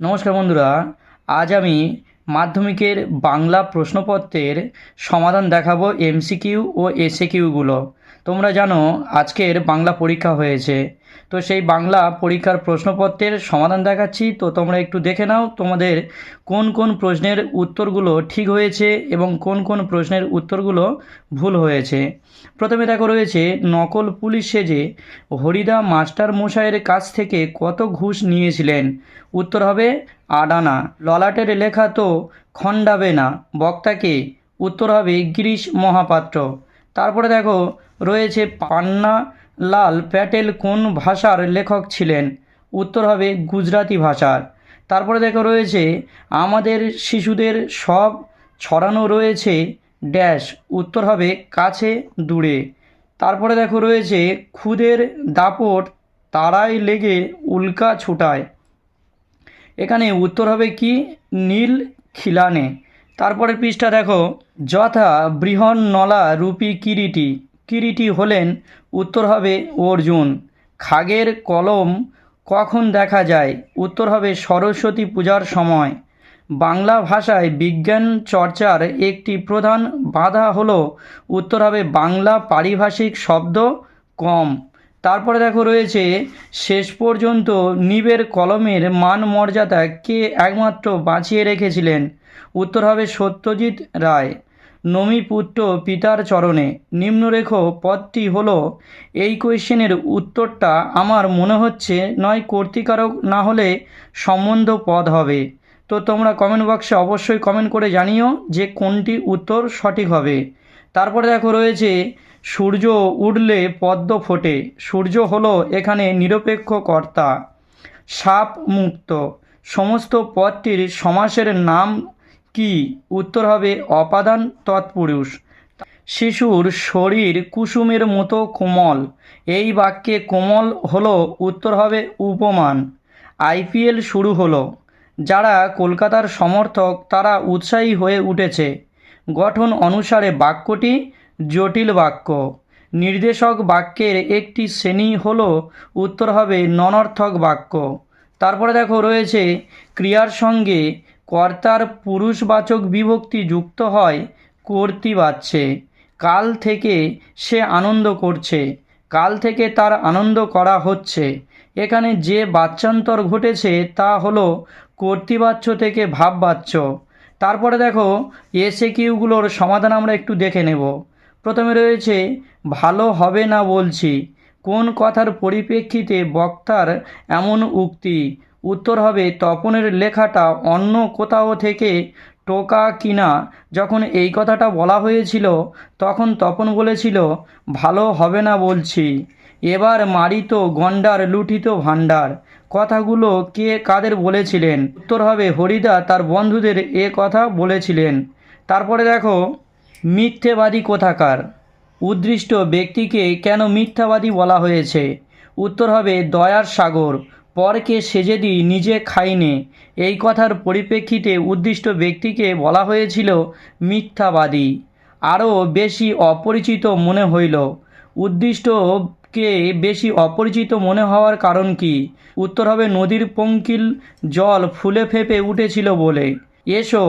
নমস্কার বন্ধুরা, আজ আমি মাধ্যমিকের বাংলা প্রশ্নপত্রের সমাধান দেখাবো এমসিকিউ ও এসএকিউগুলো তোমরা জানো, আজকের বাংলা পরীক্ষা হয়েছে। তো সেই বাংলা পরীক্ষার প্রশ্নপত্রের সমাধান দেখাচ্ছি। তো তোমরা একটু দেখে নাও তোমাদের কোন কোন প্রশ্নের উত্তরগুলো ঠিক হয়েছে এবং কোন কোন প্রশ্নের উত্তরগুলো ভুল হয়েছে। প্রথমে দেখো রয়েছে, নকল পুলিশ সেজে হরিদা মাস্টার মশাইয়ের কাছ থেকে কত ঘুষ নিয়েছিলেন? উত্তর হবে, আডানা। ললাটের লেখা তো খণ্ডাবে না, বক্তাকে। উত্তর হবে, গিরিশ মহাপাত্র। তারপরে দেখো, রয়েছে পান্না লাল প্যাটেল কোন ভাষার লেখক ছিলেন? উত্তর হবে গুজরাটি ভাষার। তারপরে দেখো রয়েছে, আমাদের শিশুদের সব ছড়ানো রয়েছে ড্যাশ। উত্তর হবে কাছে দূরে। তারপরে দেখো রয়েছে, খুদের দাপট তারাই লেগে উল্কা ছুটায়। এখানে উত্তর হবে কি? নীল খিলানে। তারপরের পৃষ্ঠা দেখো, যথা বৃহন নলা রূপী কিরিটি। কিরিটি হলেন উত্তর হবে অর্জুন। খাগের কলম কখন দেখা যায়? উত্তর হবে সরস্বতী পূজার সময়। বাংলা ভাষায় বিজ্ঞান চর্চার একটি প্রধান বাধা হলো, উত্তর হবে বাংলা পারিভাষিক শব্দ কম। তারপরে দেখো রয়েছে, শেষ পর্যন্ত নিবের কলমের মান মর্যাদা কে একমাত্র বাঁচিয়ে রেখেছিলেন? উত্তর হবে সত্যজিৎ রায়। নমিপুত্র পিতার চরণে। নিম্নরেখ পদটি হলো, এই কোয়েশ্চেনের উত্তরটা আমার মনে হচ্ছে নয় কর্তিকারক না হলে সম্বন্ধ পদ হবে। তো তোমরা কমেন্ট বক্সে অবশ্যই কমেন্ট করে জানিও যে কোনটি উত্তর সঠিক হবে। তারপরে দেখো রয়েছে, সূর্য উঠলে পদ্ম ফোটে। সূর্য হলো এখানে নিরপেক্ষ কর্তা সাপ মুক্ত সমস্ত পদটির সমাসের নাম কি? উত্তর হবে অপাদান তৎপুরুষ। শিশুর শরীর কুসুমের মতো কোমল। এই বাক্যে কোমল হলো, উত্তর হবে উপমান। আইপিএল শুরু হলো। যারা কলকাতার সমর্থক, তারা উৎসাহী হয়ে উঠেছে। গঠন অনুসারে বাক্যটি জটিল বাক্য। নির্দেশক বাক্যের একটি শ্রেণি হলো, উত্তর হবে ননর্থক বাক্য। তারপরে দেখো রয়েছে ক্রিয়ার সঙ্গে কর্তার পুরুষবাচক বিভক্তি যুক্ত হয় কর্তৃবাচ্যে কাল থেকে সে আনন্দ করছে, কাল থেকে তার আনন্দ করা হচ্ছে। এখানে যে বাচ্চান্তর ঘটেছে তা হলো কর্তৃবাচ্য থেকে ভাববাচ্য। তারপরে দেখো এসে কিউগুলোর সমাধান আমরা একটু দেখে নেব। প্রথমে রয়েছে, ভালো হবে না বলছি। কোন কথার পরিপ্রেক্ষিতে বক্তার এমন উক্তি উত্তর হবে, তপনের লেখাটা অন্য কোথাও থেকে টোকা কিনা। যখন এই কথাটা বলা হয়েছিল, তখন তপন বলেছিল, ভালো হবে না বলছি। এবার মারিত গন্ডার লুঠিত ভাণ্ডার। কথাগুলো কে কাদের বলেছিলেন? উত্তর হবে, হরিদা তার বন্ধুদের এ কথা বলেছিলেন। তারপরে দেখো, মিথ্যেবাদী কোথাকার? উদ্দৃষ্ট ব্যক্তিকে কেন মিথ্যাবাদী বলা হয়েছে? উত্তর হবে, দয়ার সাগর। পরকে সেজে নিজে খাইনে। এই কথার পরিপ্রেক্ষিতে উদ্দিষ্ট ব্যক্তিকে বলা হয়েছিল, মিথ্যাবাদী। আরও বেশি অপরিচিত মনে হইল। উদ্দিষ্টকে বেশি অপরিচিত মনে হওয়ার কারণ কি? উত্তর হবে, নদীর পঙ্কিল জল ফুলে ফেপে উঠেছিল বলে। এসো,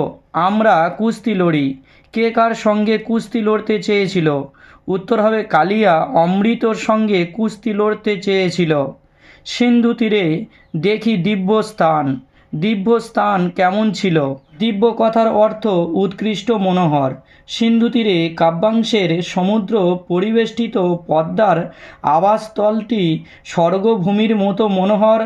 আমরা কুস্তি লড়ি। কে কার সঙ্গে কুস্তি লড়তে চেয়েছিল? উত্তর হবে, কালিয়া অমৃতর সঙ্গে কুস্তি লড়তে চেয়েছিল। সিন্ধু তীরে দেখি দিব্য স্থান দিব্য স্থান কেমন ছিল? দিব্য কথার অর্থ উৎকৃষ্ট মনোহর। সিন্ধু তীরে কাব্যাংশের সমুদ্র পরিবেষ্টিত পদ্মার আবাসস্থলটি স্বর্গভূমির মতো মনোহর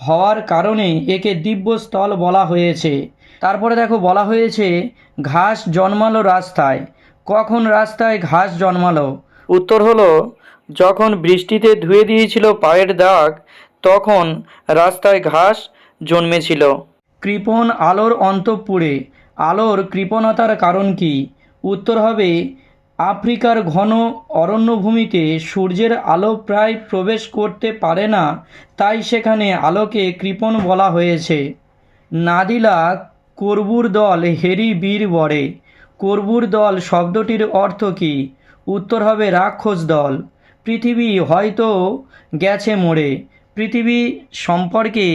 হওয়ার কারণে একে দিব্যস্থল বলা হয়েছে। তারপরে দেখো, বলা হয়েছে, ঘাস জন্মালো রাস্তায়। কখন রাস্তায় ঘাস জন্মালো? উত্তর হলো যখন বৃষ্টিতে ধুয়ে দিয়েছিল পায়ের দাগ, তখন রাস্তায় ঘাস জন্মেছিল। কৃপণ আলোর অন্তঃপুরে আলোর কৃপণতার কারণ কি? উত্তর হবে, আফ্রিকার ঘন অরণ্যভূমিতে সূর্যের আলো প্রায় প্রবেশ করতে পারে না, তাই সেখানে আলোকে কৃপণ বলা হয়েছে। নাদিলা করবুর দল হেরি বীর বরে। করবুর দল শব্দটির অর্থ কী? উত্তর হবে, রাক্ষস দল। পৃথিবী হয়তো গেছে মোড়ে। পৃথিবী সম্পর্কে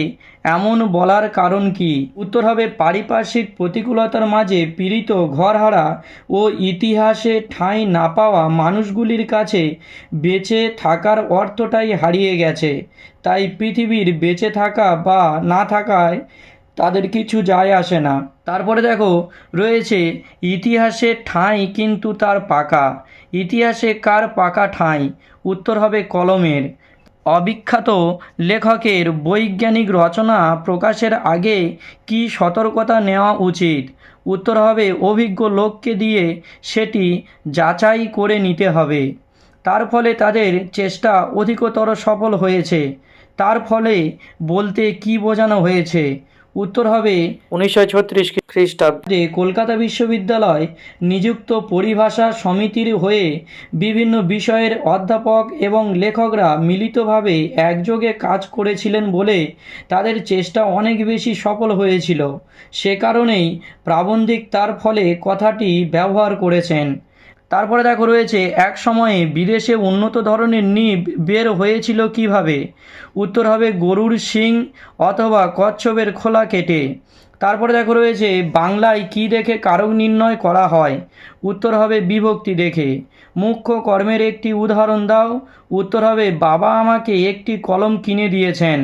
এমন বলার কারণ কি? উত্তর হবে, পারিপার্শ্বিক প্রতিকূলতার মাঝে পীড়িত ঘরহারা ও ইতিহাসে ঠাঁই না পাওয়া মানুষগুলির কাছে বেঁচে থাকার অর্থটাই হারিয়ে গেছে। তাই পৃথিবীর বেঁচে থাকা বা না থাকায় তাদের কিছু যায় আসে না। তারপরে দেখো, রয়েছে, ইতিহাসে ঠাঁই কিন্তু তার পাকা। ইতিহাসে কার পাকা ঠাঁই? উত্তর হবে কলমের। অবিখ্যাত লেখকের বৈজ্ঞানিক রচনা প্রকাশের আগে কি সতর্কতা নেওয়া উচিত? উত্তর হবে, অভিজ্ঞ লোককে দিয়ে সেটি যাচাই করে নিতে হবে। তার ফলে তাদের চেষ্টা অধিকতর সফল হয়েছে। তার ফলে বলতে কি বোঝানো হয়েছে? উত্তর হবে উনিশশো ছত্রিশ খ্রিস্টাব্দে কলকাতা বিশ্ববিদ্যালয় নিযুক্ত পরিভাষা সমিতির হয়ে বিভিন্ন বিষয়ের অধ্যাপক এবং লেখকরা মিলিতভাবে একযোগে কাজ করেছিলেন বলে তাদের চেষ্টা অনেক বেশি সফল হয়েছিল। সে কারণেই প্রাবন্ধিক তার ফলে কথাটি ব্যবহার করেছেন। তারপরে দেখো রয়েছে, এক সময়ে বিদেশে উন্নত ধরনের নিব বের হয়েছিল কীভাবে? উত্তর হবে গরুর শিং অথবা কচ্ছপের খোলা কেটে। তারপরে দেখো রয়েছে, বাংলায় কি দেখে কারক নির্ণয় করা হয়? উত্তর হবে বিভক্তি দেখে। মুখ্য কর্মের একটি উদাহরণ দাও। উত্তর হবে, বাবা আমাকে একটি কলম কিনে দিয়েছেন।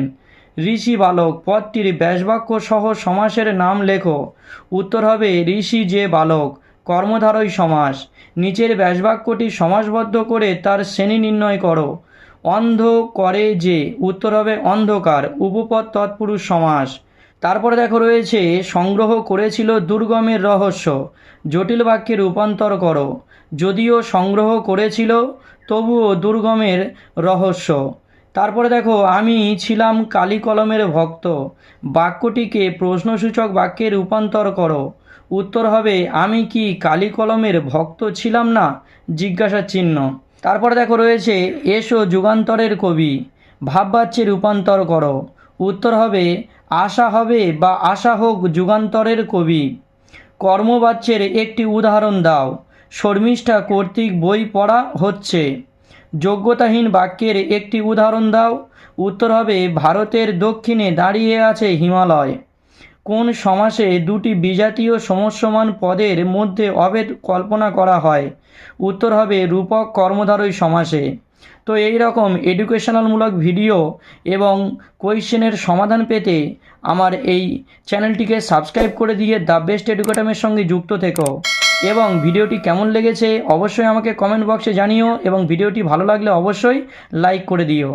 ঋষি বালক, পদটির ব্যাসবাক্য সহ সমাসের নাম লেখো। উত্তর হবে, ঋষি যে বালক কর্মধারয় সমাস। নিচের ব্যাসবাক্যটি সমাসবদ্ধ করে তার শ্রেণি নির্ণয় করো। অন্ধ করে যে, উত্তর হবে অন্ধকার, উপপদ তৎপুরুষ সমাস। তারপরে দেখো রয়েছে, সংগ্রহ করেছিল দুর্গমের রহস্য। জটিল বাক্যে রূপান্তর করো। যদিও সংগ্রহ করেছিল, তবুও দুর্গমের রহস্য। তারপরে দেখো, আমি ছিলাম কালি কলমের ভক্ত। বাক্যটিকে প্রশ্নসূচক বাক্যে রূপান্তর করো। উত্তর হবে, আমি কি কালি কলমের ভক্ত ছিলাম না? জিজ্ঞাসা চিহ্ন। তারপরে দেখো রয়েছে, এসো যুগান্তরের কবি, ভাববাচ্যে রূপান্তর করো। উত্তর হবে, আশা হবে বা আশা হোক যুগান্তরের কবি। কর্মবাচ্যের একটি উদাহরণ দাও, শর্মিষ্ঠা কর্তৃক বই পড়া হচ্ছে। যোগ্যতাহীন বাক্যের একটি উদাহরণ দাও, উত্তর হবে, ভারতের দক্ষিণে দাঁড়িয়ে আছে হিমালয়। কোন সমাসে দুটি বিজাতীয় সমস্যমান পদের মধ্যে অভেদ কল্পনা করা হয়? উত্তর হবে রূপক কর্মধারয় সমাসে। তো এই রকম এডুকেশনালমূলক ভিডিও এবং কোয়েশ্চেনের সমাধান পেতে আমার এই চ্যানেলটিকে সাবস্ক্রাইব করে দিয়ে দ্য বেস্ট এডুকেটামের সঙ্গে যুক্ত থেকো। এবং ভিডিওটি কেমন লেগেছে অবশ্যই আমাকে কমেন্ট বক্সে জানিও এবং ভিডিওটি ভালো লাগলে অবশ্যই লাইক করে দিও।